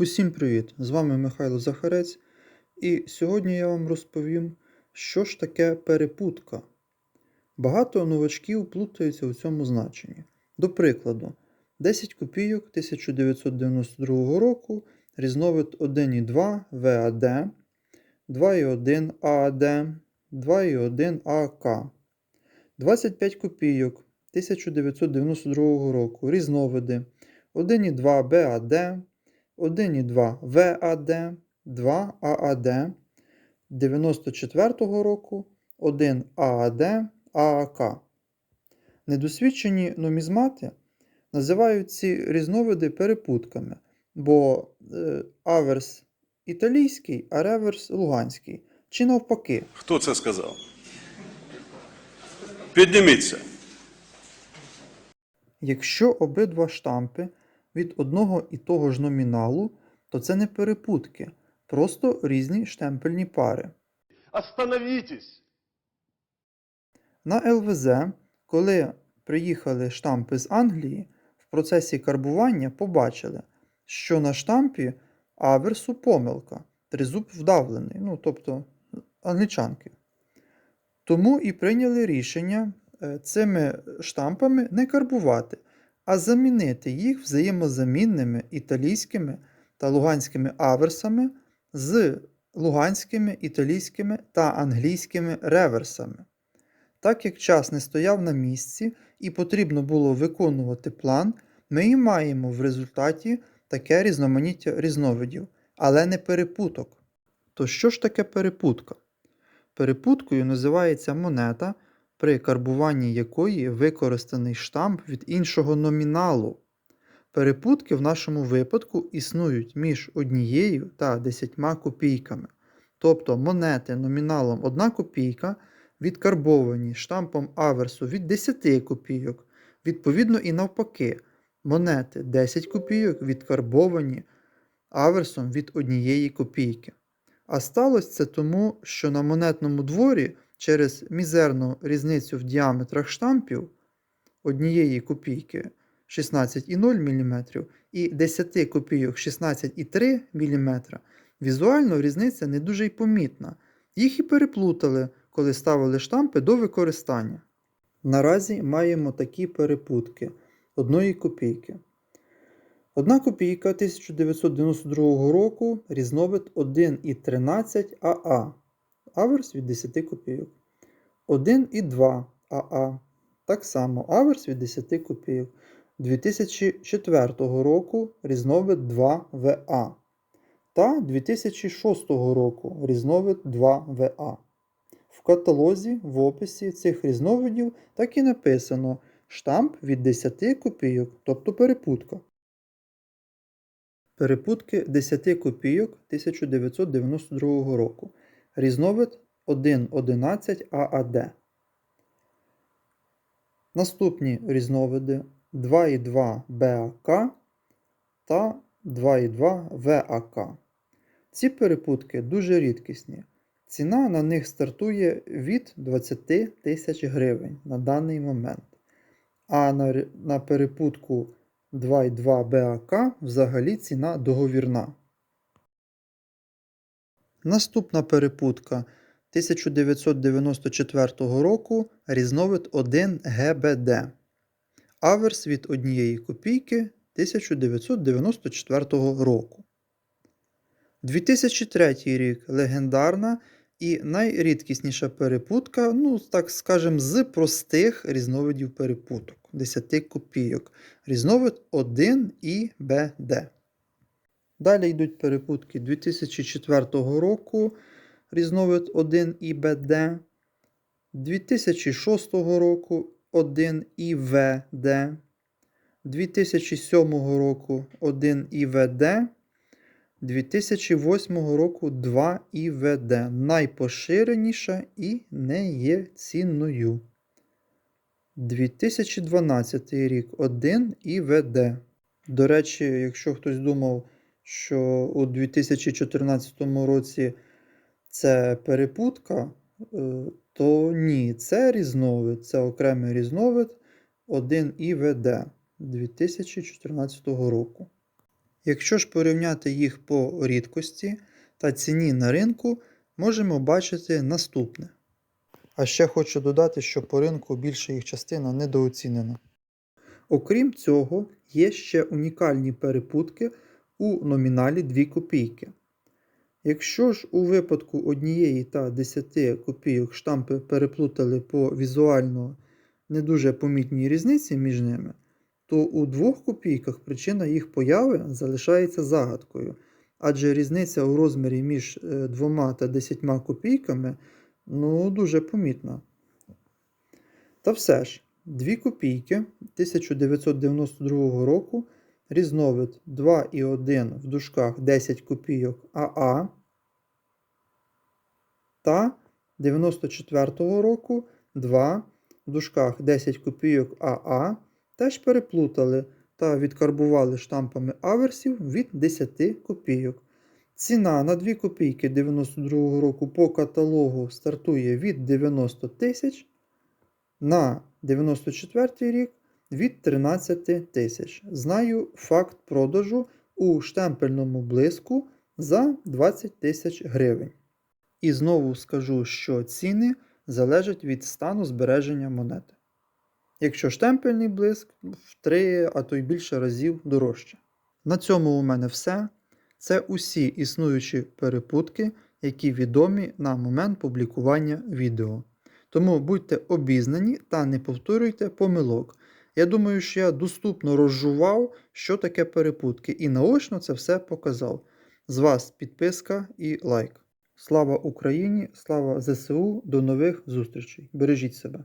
Усім привіт! З вами Михайло Захарець, і сьогодні я вам розповім, що ж таке перепутка. Багато новачків плутаються у цьому значенні. До прикладу, 10 копійок 1992 року, різновид 1,2 ВАД, 2,1 ААД, 2,1 АК. 25 копійок 1992 року, різновиди 1,2 БАД, 1,2 ВАД, 2 ААД, 94-го року 1 ААД, ААК. Недосвідчені нумізмати називають ці різновиди перепутками, бо е, аверс італійський, а реверс луганський. Чи навпаки. Хто це сказав? Підніміться. Якщо обидва штампи від одного і того ж номіналу, то це не перепутки, просто різні штемпельні пари. Остановитесь! На ЛВЗ, коли приїхали штампи з Англії, в процесі карбування побачили, що на штампі аверсу помилка, тризуб вдавлений, ну тобто англічанки. Тому і прийняли рішення е, цими штампами не карбувати, а замінити їх взаємозамінними італійськими та луганськими аверсами з луганськими, італійськими та англійськими реверсами. Так як час не стояв на місці і потрібно було виконувати план, ми і маємо в результаті таке різноманіття різновидів, але не перепуток. То що ж таке перепутка? Перепуткою називається монета, при карбуванні якої використаний штамп від іншого номіналу. Перепутки в нашому випадку існують між однією та десятьма копійками. Тобто монети номіналом 1 копійка відкарбовані штампом аверсу від 10 копійок, відповідно і навпаки, монети 10 копійок відкарбовані аверсом від 1 копійки. А сталося це тому, що на монетному дворі через мізерну різницю в діаметрах штампів однієї копійки 16,0 мм і 10 копійок 16,3 мм візуально різниця не дуже й помітна. Їх і переплутали, коли ставили штампи до використання. Наразі маємо такі перепутки одної копійки. Одна копійка 1992 року різновид 1,13 АА. Аверс від 10 копійок. 1,2 АА. Так само аверс від 10 копійок. 2004 року різновид 2 ВА. Та 2006 року різновид 2 ВА. В каталозі в описі цих різновидів так і написано штамп від 10 копійок, тобто перепутка. Перепутки 10 копійок 1992 року. Різновид 1.11 ААД. Наступні різновиди 2,2 БАК та 2,2 ВАК. Ці перепутки дуже рідкісні. Ціна на них стартує від 20 тисяч гривень на даний момент. А на, на перепутку 2,2 БАК взагалі ціна договірна. Наступна перепутка 1994 року різновид 1 ГБД. Аверс від 1 копійки 1994 року. 2003 рік легендарна і найрідкісніша перепутка, ну, так скажемо, з простих різновидів перепуток 10 копійок. Різновид 1 і БД. Далі йдуть перепутки 2004 року, різновид 1 і БД, 2006 року 1 ІВД, 2007 року 1 ІВД, 2008 року 2 ІВД. Найпоширеніша і не є цінною. 2012 рік 1 ІВД. До речі, якщо хтось думав, що у 2014 році це перепутка, е, то ні, це різновид, це окремий різновид 1 ІВД 2014 року. Якщо ж порівняти їх по рідкості та ціні на ринку, можемо бачити наступне. А ще хочу додати, що по ринку більша їх частина недооцінена. Окрім цього, є ще унікальні перепутки у номіналі 2 копійки. Якщо ж у випадку однієї та 10 копійок штампи переплутали по візуально не дуже помітній різниці між ними, то у 2 копійках причина їх появи залишається загадкою, адже різниця у розмірі між 2 та 10 копійками ну, дуже помітна. Та все ж, 2 копійки 1992 року, різновид 2,1 в дужках 10 копійок АА та 94-го року 2 в дужках 10 копійок АА теж переплутали та відкарбували штампами аверсів від 10 копійок. Ціна на 2 копійки 92 року по каталогу стартує від 90 тисяч на 94 рік від 13 тисяч. Знаю факт продажу у штемпельному блиску за 20 тисяч гривень. І знову скажу, що ціни залежать від стану збереження монети. Якщо штемпельний блиск в 3, а то й більше разів дорожче. На цьому у мене все. Це усі існуючі перепутки, які відомі на момент публікування відео. Тому будьте обізнані та не повторюйте помилок. Я думаю, що я доступно розжував, що таке перепутки, і наочно це все показав. З вас підписка і лайк. Слава Україні! Слава ЗСУ! До нових зустрічей! Бережіть себе!